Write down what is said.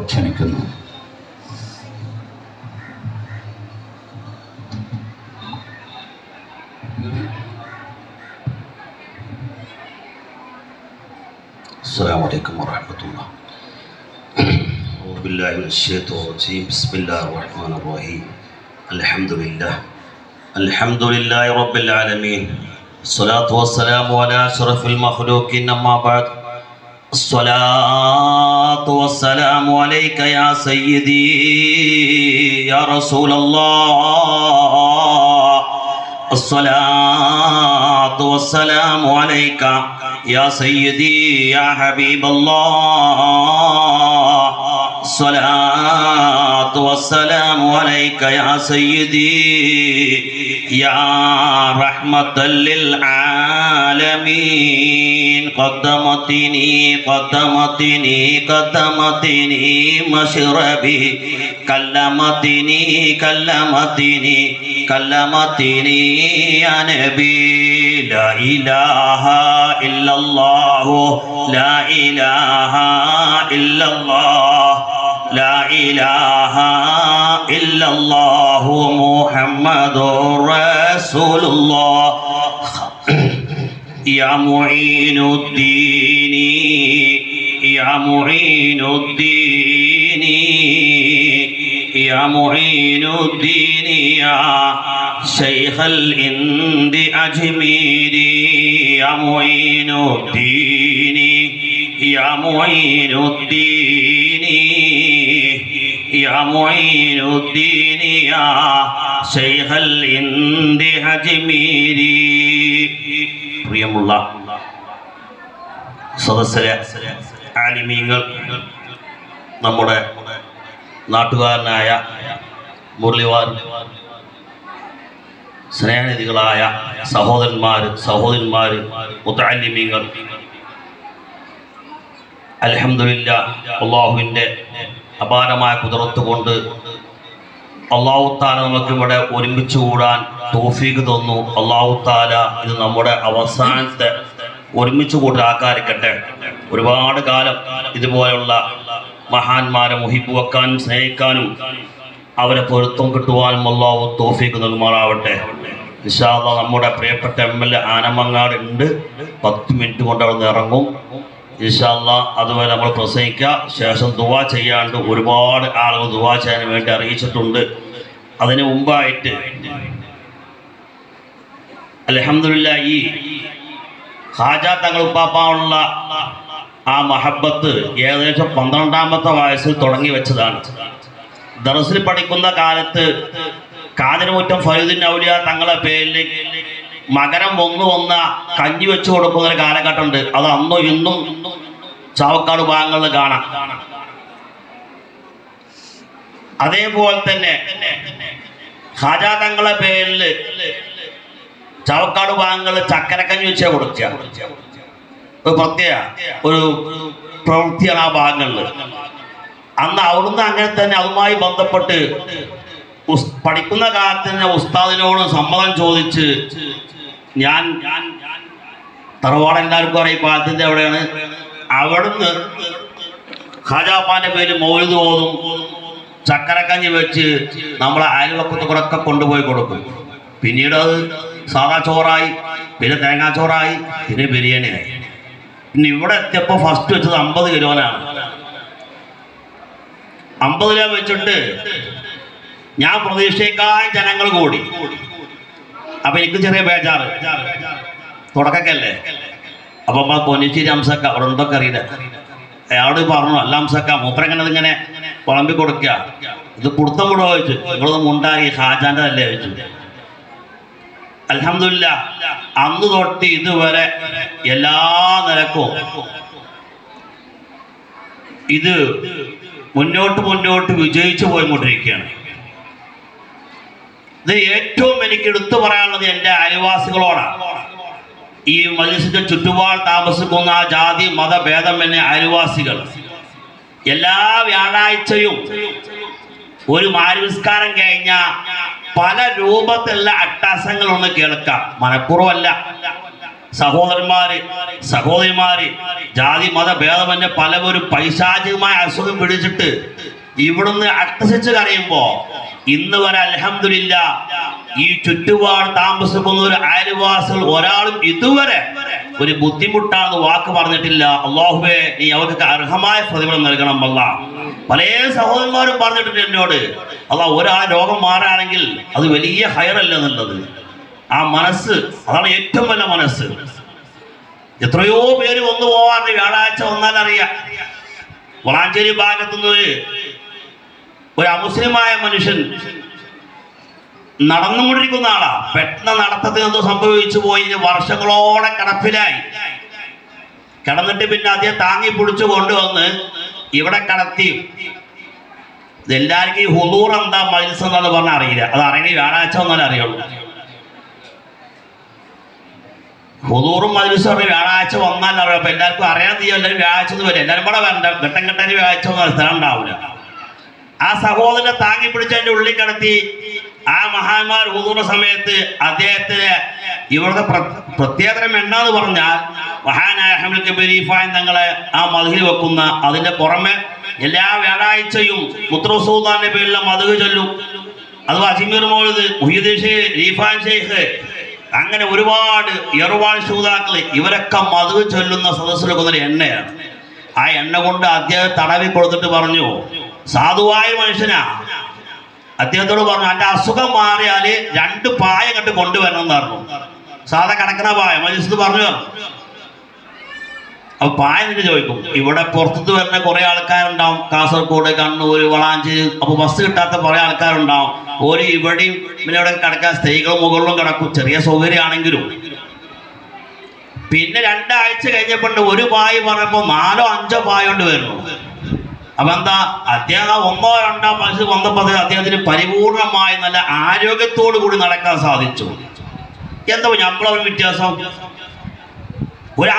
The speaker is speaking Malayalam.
ക്ഷണിക്കുന്നു السلام عليكم ورحمة الله أعوذ بالله من الشيطان الرجيم بسم الله الرحمن الرحيم الحمد لله الحمد لله رب العالمين الصلاة والسلام على أشرف المخلوقين أما بعد الصلاة والسلام عليك يا سيدي يا رسول الله. الصلاة والسلام عليك يا سيدي يا حبيب الله. الصلاة والسلام عليك يا سيدي يا رحمة للعالمين. قدمتني قدمتني قدمتني مشربي. كلمتني كلمتني كلمتني يا نبي. لا إله إلا الله لا إله إلا الله لا إله إلا الله محمد رسول الله. يا معين الدين يا معين الدين يا معين الدين يا شيخ الهند أجميري يا معين الدين يا معين الدين يا معين الدين يا شيخ الهند أجميري പ്രിയമുള്ള സദസ്സരെ ആലിമീങ്ങൾ നമ്മുടെ നാട്ടുകാരനായ മുരളിവാർ സ്നേഹനിധികളായ സഹോദരന്മാർ സഹോദരന്മാർ മുത്താലിമീങ്ങൾ അലഹമില്ല അള്ളാഹുവിന്റെ അപാരമായ കുതിർത്ത് കൊണ്ട് അള്ളാഹു താല നമുക്ക് ഇവിടെ ഒരുമിച്ച് കൂടാൻ തോഫീക്ക് തന്നു. അള്ളാഹു താല ഇത് നമ്മുടെ അവസാനത്തെ ഒരുമിച്ച് കൂട്ടാക്കാതിരിക്കട്ടെ ഒരുപാട് കാലം ഇതുപോലെയുള്ള മഹാന്മാരെ മുഹിപ്പ് വെക്കാനും സ്നേഹിക്കാനും അവരെ പൊരുത്തം കിട്ടുവാനും അള്ളാഹു തോഫീക്ക് നൽകുമാറാവട്ടെ. വിശാല നമ്മുടെ പ്രിയപ്പെട്ട എം എൽ എ ആനമങ്ങാട് ഉണ്ട്. പത്ത് മിനിറ്റ് കൊണ്ട് അവിടെ നിന്ന് ഇറങ്ങും. ഇൻഷാല്ല അതുവരെ നമ്മൾ പ്രസംഗിക്കുക ശേഷം ദുവാ ചെയ്യാണ്ട് ഒരുപാട് ആളുകൾ ദുവാ ചെയ്യാൻ വേണ്ടി അറിയിച്ചിട്ടുണ്ട്. അതിന് മുമ്പായിട്ട് അലഹമില്ല ഈ ഹാജ തങ്ങൾ ഉപ്പാപ്പാനുള്ള ആ മഹബത്ത് ഏകദേശം പന്ത്രണ്ടാമത്തെ വയസ്സിൽ തുടങ്ങി വെച്ചതാണ്. ദറസിൽ പഠിക്കുന്ന കാലത്ത് കാതിരമുറ്റം ഫൈദിൻ ഔലിയ തങ്ങളെ പേരിൽ മകരം ഒന്ന് വന്ന കഞ്ഞി വെച്ച് കൊടുക്കുന്ന ഒരു കാലഘട്ടമുണ്ട്. അത് അന്നും ഇന്നും ചാവക്കാട് ഭാഗങ്ങളിൽ കാണാം. അതേപോലെ തന്നെ ഹാജാ തങ്ങളെ പേരിൽ ചാവക്കാട് ഭാഗങ്ങളിൽ ചക്കരക്കഞ്ഞി വെച്ചാ കൊടുക്കുക. ഒരു പ്രത്യേക ഒരു പ്രവൃത്തിയാണ് ആ ഭാഗങ്ങളിൽ. അന്ന് അവിടുന്ന് അങ്ങനെ തന്നെ അതുമായി ബന്ധപ്പെട്ട് പഠിക്കുന്ന കാലത്ത് തന്നെ ഉസ്താദിനോട് സമ്മതം ചോദിച്ച് ഞാൻ തറവാട് എല്ലാവർക്കും അറിയാം ആദ്യത്തെ എവിടെയാണ് അവിടുന്ന് ഖാജാപ്പാന്റെ പേര് മൗലിദ് ഓതും ചക്കരക്കഞ്ഞി വെച്ച് നമ്മളെ അയൽവക്കത്ത് കൂടെ ഒക്കെ കൊണ്ടുപോയി കൊടുക്കും. പിന്നീട് അത് സാധാ ചോറായി പിന്നെ തേങ്ങാ ചോറായി പിന്നെ ബിരിയാണിയായി പിന്നെ ഇവിടെ എത്തിയപ്പോൾ ഫസ്റ്റ് വെച്ചത് അമ്പത് കിലോനാണ്. അമ്പത് കിലോ വെച്ചിട്ട് ഞാൻ പ്രതീക്ഷയേക്കാൾ ജനങ്ങൾ കൂടി. അപ്പൊ എനിക്ക് ചെറിയ ബേജാറ്. തുടക്കക്കല്ലേ? അപ്പൊ പൊന്നിശ്ശേരി അംസക്ക അവിടെ എന്തൊക്കെ അറിയില്ല. അയാളോട് പറഞ്ഞു അല്ല അംസക്ക മൂപ്പരെങ്ങനെ ഇങ്ങനെ വിളമ്പി കൊടുക്കുക ഇത് കുടുത്തം കൂടെ ചോദിച്ചു. നിങ്ങളൊന്നും ഉണ്ടായി ഹാജാന്റെ അല്ലേ ചോദിച്ചു. അലഹമില്ല അന്ന് തൊട്ട് ഇതുവരെ എല്ലാ നിലക്കും ഇത് മുന്നോട്ട് മുന്നോട്ട് വിജയിച്ചു പോയിക്കൊണ്ടിരിക്കുകയാണ്. ഇത് ഏറ്റവും എനിക്ക് എടുത്തു പറയാനുള്ളത് എന്റെ അയൽവാസികളോടാണ് ഈ മനുഷ്യന്റെ ചുറ്റുപാട് താമസിക്കുന്ന ജാതി മതഭേദം എന്നെ അയൽവാസികൾ. എല്ലാ വ്യാഴാഴ്ചയും ഒരു മാരുവിസ്കാരം കഴിഞ്ഞ പല രൂപത്തിലുള്ള അട്ടാസങ്ങൾ ഒന്ന് കേൾക്കാം. മനഃപൂർവമല്ല. സഹോദരന്മാര് സഹോദരിമാര് ജാതി മത എന്നെ പലവരും പൈശാചികമായ അസുഖം പിടിച്ചിട്ട് ഇവിടുന്ന് അട്ടസിച്ച് കരയുമ്പോ ഇന്ന് വരെ അലഹമില്ല ഈ ചുറ്റുപാട് താമസിക്കുന്ന ഒരു അയൽവാസികൾ ഒരാളും ഇതുവരെ ഒരു ബുദ്ധിമുട്ടാണെന്ന് വാക്ക് പറഞ്ഞിട്ടില്ല. അള്ളാഹുബേ നീ അവർക്ക് അർഹമായ പ്രതിഫലം നൽകണം അല്ല പല സഹോദരന്മാരും പറഞ്ഞിട്ടുണ്ട് എന്നോട് അല്ല ഒരാൾ രോഗം മാറാണെങ്കിൽ അത് വലിയ ഹയറല്ല എന്നുള്ളത്. ആ മനസ്സ് അതാണ് ഏറ്റവും വലിയ മനസ്സ്. എത്രയോ പേര് വന്നു പോവാറുണ്ട് വ്യാഴാഴ്ച വന്നാൽ അറിയാം വളാഞ്ചേരി ഭാഗത്തുനിന്ന് ഒരു അമുസ്ലിമായ മനുഷ്യൻ നടന്നുകൊണ്ടിരിക്കുന്ന ആളാ. പെട്ടെന്ന് നടത്തത്തിൽ എന്തോ സംഭവിച്ചു പോയി. വർഷങ്ങളോടെ കിടപ്പിലായി. കിടന്നിട്ട് പിന്നെ അദ്ദേഹം താങ്ങി പിടിച്ചു കൊണ്ടുവന്ന് ഇവിടെ കടത്തി. ഇതെല്ലാവർക്കും ഈ ഹുദൂർ എന്താ മത്സ്യം എന്നാന്ന് പറഞ്ഞാൽ അറിയില്ല. അത് അറിയണേ വ്യാഴാഴ്ച വന്നാലേ അറിയുള്ളൂ. ഹുദൂറും മജ്ലിസും പറഞ്ഞ് വ്യാഴാഴ്ച വന്നാൽ അറിയാം. അപ്പൊ എല്ലാവർക്കും അറിയാൻ തീയ എല്ലാവരും വ്യാഴാഴ്ച എന്ന് വരും എല്ലാവരും കൂടെ വരണ്ട. ഘട്ടം ഘട്ടം വ്യാഴാഴ്ച ഒന്നും സ്ഥലം ഉണ്ടാവില്ല. ആ സഹോദരനെ താങ്ങി പിടിച്ച് അതിന്റെ ഉള്ളിൽ കിടത്തി. ആ മഹാന്മാർ ഊതുന്ന സമയത്ത് അദ്ദേഹത്തിന് ഇവരുടെ പ്ര- പ്രത്യേകതരം എന്നാന്ന് പറഞ്ഞാൽ മഹാനായ അഹമ്മദ് തങ്ങളെ ആ മതിൽ വെക്കുന്ന അതിന്റെ പുറമെ എല്ലാ വ്യാഴാഴ്ചയും മുത്രസൂദാന്റെ പേരിലെ മതുക ചൊല്ലും. അഥവാ അജിമീർ മോളിത് റീഫാൻ ഷെയ്ഖ് അങ്ങനെ ഒരുപാട് എറുവാൾ ശൂതാക്കൾ ഇവരൊക്കെ മധു ചൊല്ലുന്ന സദസ്സിലൊക്കെ ഒരു എണ്ണയാണ്. ആ എണ്ണ കൊണ്ട് അദ്ദേഹം തടവി കൊടുത്തിട്ട് പറഞ്ഞു സാധുവായ മനുഷ്യനാ. അദ്ദേഹത്തോട് പറഞ്ഞു എന്റെ അസുഖം മാറിയാൽ രണ്ട് പായ കണ്ട് കൊണ്ടുവരണം എന്ന് പറഞ്ഞു. സാധാ കിടക്കണ പായ. മനുഷ്യ പറഞ്ഞു അപ്പൊ പായ എന്നിട്ട് ചോദിക്കും. ഇവിടെ പുറത്തുനിന്ന് വരുന്ന കുറെ ആൾക്കാരുണ്ടാവും. കാസർഗോഡ് കണ്ണൂർ വളാഞ്ചേരി അപ്പൊ ബസ് കിട്ടാത്ത കുറെ ആൾക്കാരുണ്ടാവും. ഒരു ഇവിടെയും പിന്നെ ഇവിടെ കിടക്കാൻ സ്ത്രീകൾ മുകളിലും കിടക്കും. ചെറിയ സൗകര്യമാണെങ്കിലും. പിന്നെ രണ്ടാഴ്ച കഴിഞ്ഞപ്പോൾ ഒരു പായ പറഞ്ഞപ്പോ നാലോ അഞ്ചോ പായ കൊണ്ട് വരുന്നു. അപ്പൊ എന്താ അദ്ദേഹം ഒന്നോ രണ്ടോ മനസ്സിൽ വന്നപ്പോൾ അദ്ദേഹത്തിന് പരിപൂർണമായി നല്ല ആരോഗ്യത്തോടു കൂടി നടക്കാൻ സാധിച്ചു. എന്താ നമ്മളൊരു വ്യത്യാസം? ഒരു